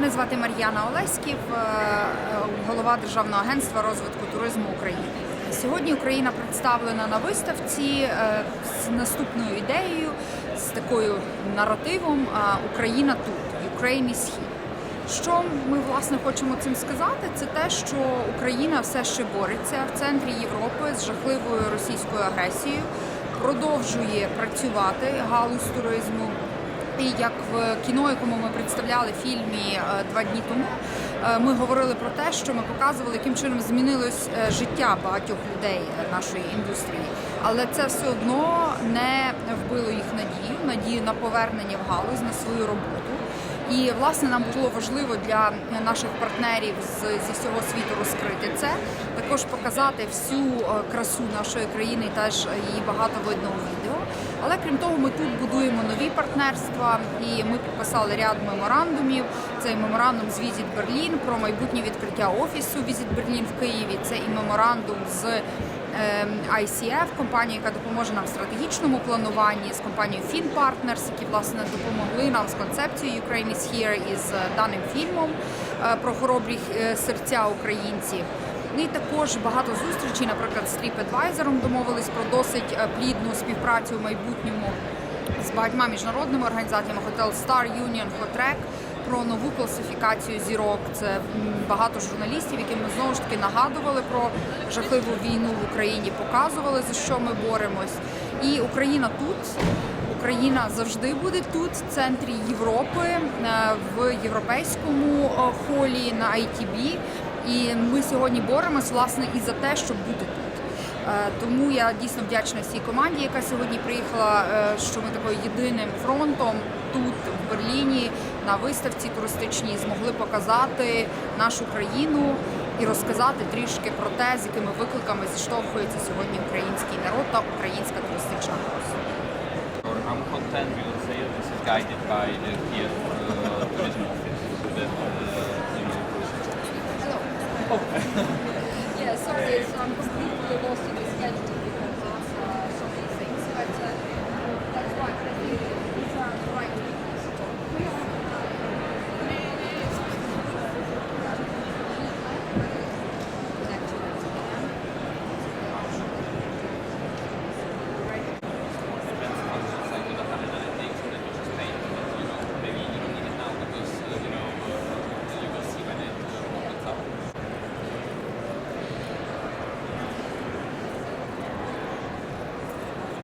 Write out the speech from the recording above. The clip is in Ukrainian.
Мене звати Мар'яна Олеськів, е, е, голова Державного агентства розвитку туризму України. Сьогодні Україна представлена на виставці е, з наступною ідеєю, з такою наративом Україна тут, is here. Що ми власне хочемо цим сказати? Це те, що Україна все ще бореться в центрі Європи з жахливою російською агресією, продовжує працювати галузь туризму. І як в кіно, якому ми представляли в фільмі е, два дні тому, е, ми говорили про те, що ми показували, яким чином змінилось е, життя багатьох людей нашої індустрії. Але це все одно не вбило їх надію, надію на повернення в галузь на свою роботу. І власне нам було важливо для наших партнерів з, зі всього світу розкрити це, також показати всю е, красу нашої країни, теж її багато видно у відео. Але крім того, ми тут будуємо нові партнерства, і ми підписали ряд меморандумів. Цей меморандум з Візіт Берлін про майбутнє відкриття офісу Візіт Берлін в Києві. Це і меморандум з ICF, компанія, яка допоможе нам в стратегічному плануванні, з компанією FinPartners, які власне допомогли нам з концепцією Ukraine is here і даним фільмом е, про хоробрі е, серця українців. Ну і також багато зустрічей, наприклад, з TripAdvisor домовились про досить е, плідну співпрацю в майбутньому з багатьма міжнародними організаціями Hotel Star Union, Hotrec, про нову класифікацію зірок. Це багато журналістів, яким ми знову ж таки нагадували про жахливу війну в Україні, показували за що ми боремось. І Україна тут. Україна завжди буде тут, в центрі Європи, е, в європейському е, холі на ITB. І ми сьогодні боремось власне і за те, щоб бути тут. Е, Тому я дійсно вдячна всій команді, яка сьогодні приїхала, е, що ми такою єдиним фронтом тут, в Берліні, на виставці туристичній змогли показати нашу країну і розказати трішки про те, з якими викликами зіштовхується сьогодні український народ та українська туристична галузь. I'm content, we will say this is guided by the Kiev uh, tourism office. That, uh, you know, Hello. Yeah, sorry, so I'm completely lost.